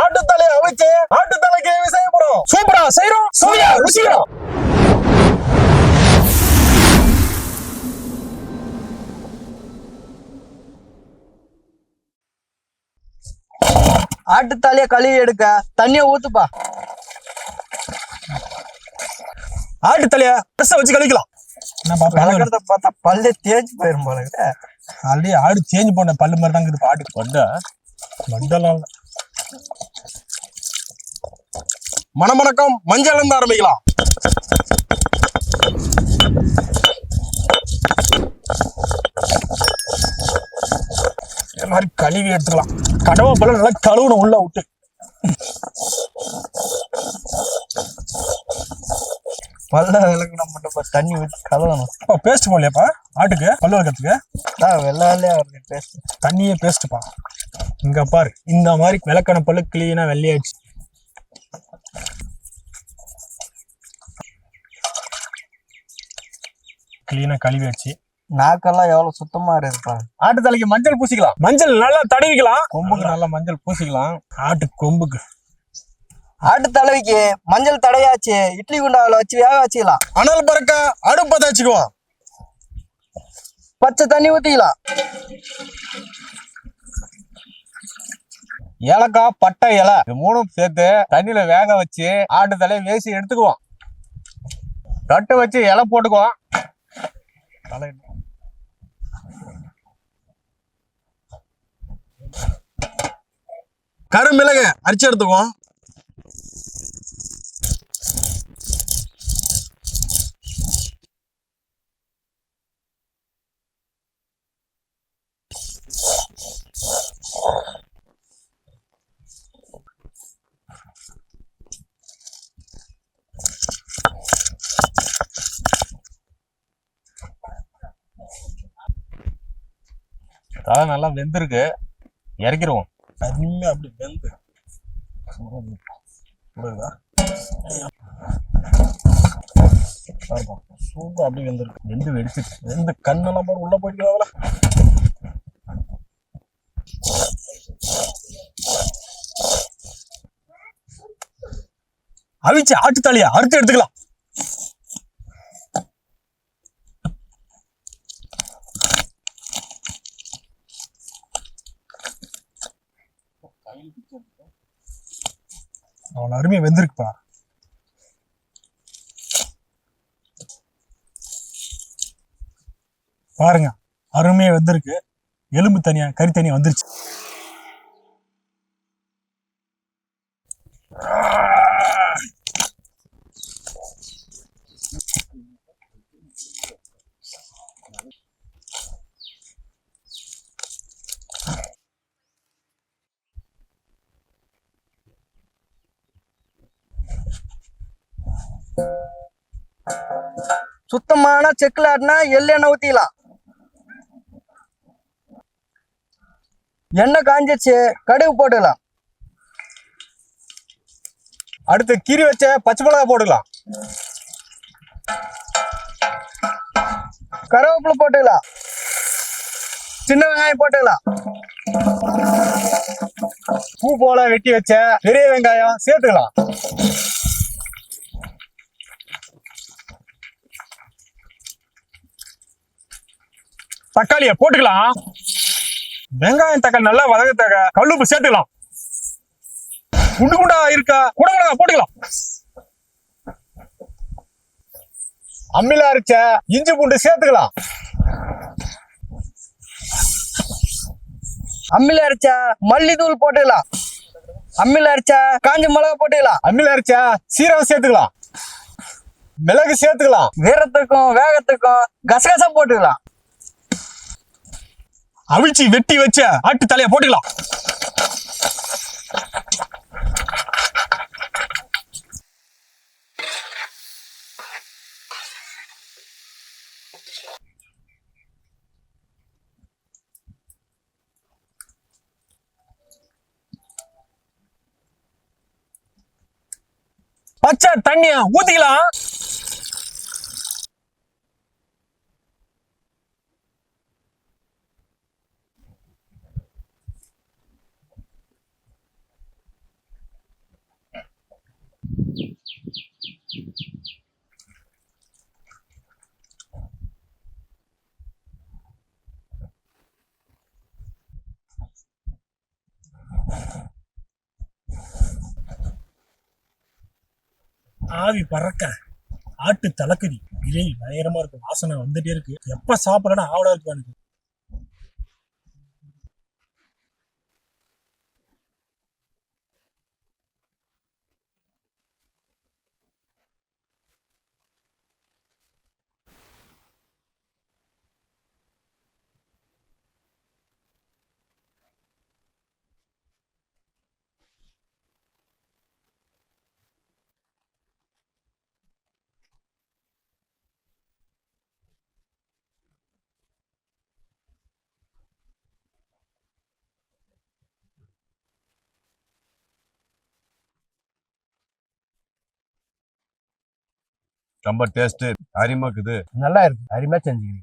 ஆட்டு தலையை அவிச்சு ஆட்டு தலை கிரேவி செய்ய போறோம். சூப்பரா செய்யறோம் சுவையா ருசிக்கிறோம். ஆட்டுத்தாலிய கழுவி எடுக்க தண்ணிய ஊத்துப்பா. ஆட்டு தலைய பெருசா வச்சு கழிக்கலாம் விளக்கறத பார்த்தா பல்லே தேய்ச்சி போயிரும் போல. ஆல்ரெடி ஆடு சேஞ்ச் பண்ண பல்லு மாதிரி தான் இருக்குது ஆடு வண்டா வண்டலாம் இல்ல. மணமணக்கம் மஞ்சள் இருந்து ஆரம்பிக்கலாம். மாதிரி கழுவி எடுத்துக்கலாம். கடவை பல்ல நல்லா கழுவணும் உள்ள விட்டு. பல்ல விளக்கணும் மட்டும் இப்ப தண்ணி ஊத்தி கலவணும் இப்போ பேஸ்ட் போடலையாப்பா? ஆட்டுக்கு பல்லு வளர்க்கறதுக்கு? அதான் வெள்ளை வெள்ளையா இருக்கு டேஸ்ட் தண்ணியே பேஸ்ட்டுப்பா இங்க பாரு இந்த மாதிரி விளக்கண பல்லு கிளீனா வெள்ளையாயிடுச்சு கிளீனா கழுவியாச்சு நாக்கெல்லாம் எவ்வளவு சுத்தமா இருக்கு பாருங்க ஆட்டு தலைக்கு மஞ்சள் பூசிக்கலாம். மஞ்சள் நல்லா தடவிக்கலாம். கொம்புக்கு நல்லா மஞ்சள் பூசிக்கலாம். ஆட்டு கொம்புக்கு. ஆட்டு தலைவிக்கு மஞ்சள் தடையாச்சு இட்லி குண்டாவில் வச்சு வேக வச்சுக்கலாம். அனல் பறக்க அடுப்பை தச்சுக்குவோம் பச்சை தண்ணி ஊத்திக்கலாம். ஏலக்காய் பட்டை இலை இது மூணும் சேர்த்து தண்ணியில வேக வச்சு ஆட்டு தலையை வேசி எடுத்துக்குவோம். தட்டு வச்சு இலை போட்டுக்குவோம். தலை கருமிளகு அரிச்சு எடுத்துக்குவோம். தலை நல்லா வெந்திருக்கு. இறக்கிடுவோம் அருமையா அப்படி வெந்து. சூப்பர் அப்படி வெந்திருக்கு. வெந்து வெடிச்சிட்டு. வெந்து கண்ணெல்லாம் பாரு உள்ள போயிட்டு அவிச்சு ஆட்டு அறுத்து எடுத்துக்கலாம். அவ்வளோ அருமையா வெந்திருக்குப்பா பாருங்க அருமையா வெந்திருக்கு. எலும்பு தனியா கறி தனியாக வந்துருச்சு. சுத்தமான செக்கில் ஆட்டினா எள்ளெண்ணெய் ஊற்றிக்கலாம் எண்ணெய் காஞ்சிச்சு கடுகு போட்டுக்கலாம். அடுத்து கீரி வச்ச பச்சை மிளகா போட்டுக்கலாம். கருவேப்பிலை போட்டுக்கலாம். சின்ன வெங்காயம் போட்டுக்கலாம். பூ போல வெட்டி வச்ச பெரிய வெங்காயம் சேர்த்துக்கலாம். தக்காளிய போட்டுக்கலாம். வெங்காயம் தக்காளி நல்லா வதங்கத்தக்க கல்லுப்பு சேர்த்துக்கலாம். குண்டு குண்டா இருக்கா? குட மிளகா போட்டுக்கலாம். அம்மில அரைச்ச இஞ்சி பூண்டு சேர்த்துக்கலாம். அம்மில அரைச்சா மல்லித்தூள் போட்டுக்கலாம். அம்மில அரைச்சா காஞ்ச மிளகா போட்டுக்கலாம். அம்மில அரைச்சா சீரகம் சேர்த்துக்கலாம். மிளகு சேர்த்துக்கலாம். வீரத்துக்கும் வேகத்துக்கும் கசகசம் போட்டுக்கலாம். அவிழ்ச்சி வெட்டி வச்ச ஆட்டு தலைய போட்டுக்கலாம். பச்சை தண்ணிய ஊத்திக்கலாம். ஆவி பறக்க ஆட்டு தலக்கறி பிரியாணி பயங்கரமா இருக்கும் வாசனை வந்துட்டே இருக்கு. எப்ப சாப்பிடலன்னா ஆவலா இருக்கு எனக்கு ரொம்ப டேஸ்ட் இருக்குது. நல்லா இருக்கு. அருமையா செஞ்சுக்கிறீங்க.